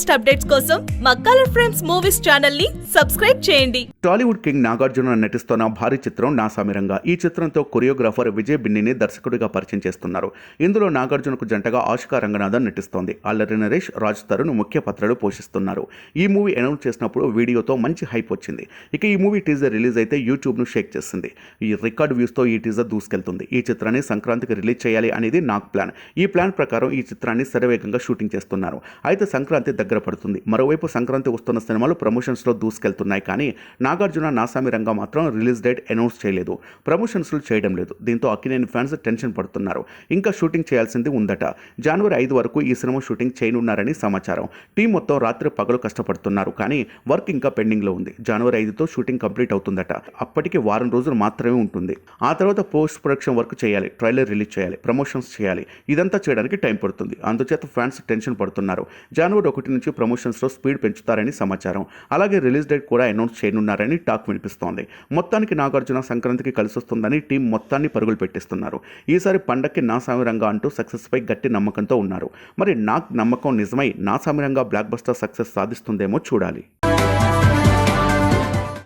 Latest updates కోసం మా colour frames Movies ఛానల్ని సబ్స్క్రైబ్ చేయండి. టాలీవుడ్ కింగ్ నాగార్జున నటిస్తున్న భారీ చిత్రం నాసామిరంగా. ఈ చిత్రంతో కొరియోగ్రాఫర్ విజయ్ బిన్నిని దర్శకుడిగా పరిచయం చేస్తున్నారు. ఇందులో నాగార్జునకు జంటగా ఆశికా రంగనాథన్ నటిస్తోంది. అల్లరి నరేష్ రాజ్ తరుణ్ ముఖ్య పాత్రలు పోషిస్తున్నారు. ఈ మూవీ అనౌన్స్ చేసినప్పుడు వీడియోతో మంచి హైప్ వచ్చింది. ఇక ఈ మూవీ టీజర్ రిలీజ్ అయితే యూట్యూబ్ను షేక్ చేసింది. ఈ రికార్డ్ వ్యూస్తో ఈ టీజర్ దూసుకెళ్తుంది. ఈ చిత్రాన్ని సంక్రాంతికి రిలీజ్ చేయాలి అనేది నాకు ప్లాన్. ఈ ప్లాన్ ప్రకారం ఈ చిత్రాన్ని శరవేగంగా షూటింగ్ చేస్తున్నారు. అయితే సంక్రాంతి దగ్గర పడుతుంది. మరోవైపు సంక్రాంతి వస్తున్న సినిమాలు ప్రమోషన్స్లో దూసుకెళ్తున్నాయి. కానీ నాగార్జున నాసామి రంగా మాత్రం రిలీజ్ డేట్ అనౌన్స్ చేయలేదు. ప్రమోషన్స్లు చేయడం లేదు. దీంతో అక్కినేని ఫ్యాన్స్ టెన్షన్ పడుతున్నారు. ఇంకా షూటింగ్ చేయాల్సింది ఉందట. జనవరి ఐదు వరకు ఈ సినిమా షూటింగ్ చేయనున్నారని సమాచారం. టీం మొత్తం రాత్రి పగలు కష్టపడుతున్నారు. కానీ వర్క్ ఇంకా పెండింగ్లో ఉంది. జనవరి ఐదుతో షూటింగ్ కంప్లీట్ అవుతుందట. అప్పటికి వారం రోజులు మాత్రమే ఉంటుంది. ఆ తర్వాత పోస్ట్ ప్రొడక్షన్ వర్క్ చేయాలి. ట్రైలర్ రిలీజ్ చేయాలి. ప్రమోషన్స్ చేయాలి. ఇదంతా చేయడానికి టైం పడుతుంది. అందుచేత ఫ్యాన్స్ టెన్షన్ పడుతున్నారు. జనవరి ఒకటి నుంచి ప్రమోషన్స్లో స్పీడ్ పెంచుతారని సమాచారం. అలాగే రిలీజ్ డేట్ కూడా అనౌన్స్ చేయనున్నారని టాక్ వినిపిస్తోంది. మొత్తానికి నాగార్జున సంక్రాంతికి కలిసి వస్తుందని టీం మొత్తాన్ని పరుగులు పెట్టిస్తున్నారు. ఈసారి పండక్కి నా సామిరంగా అంటూ సక్సెస్పై గట్టి నమ్మకంతో ఉన్నారు. మరి నాకు నమ్మకం నిజమై Naa Saamiranga blockbuster success సాధిస్తుందేమో చూడాలి.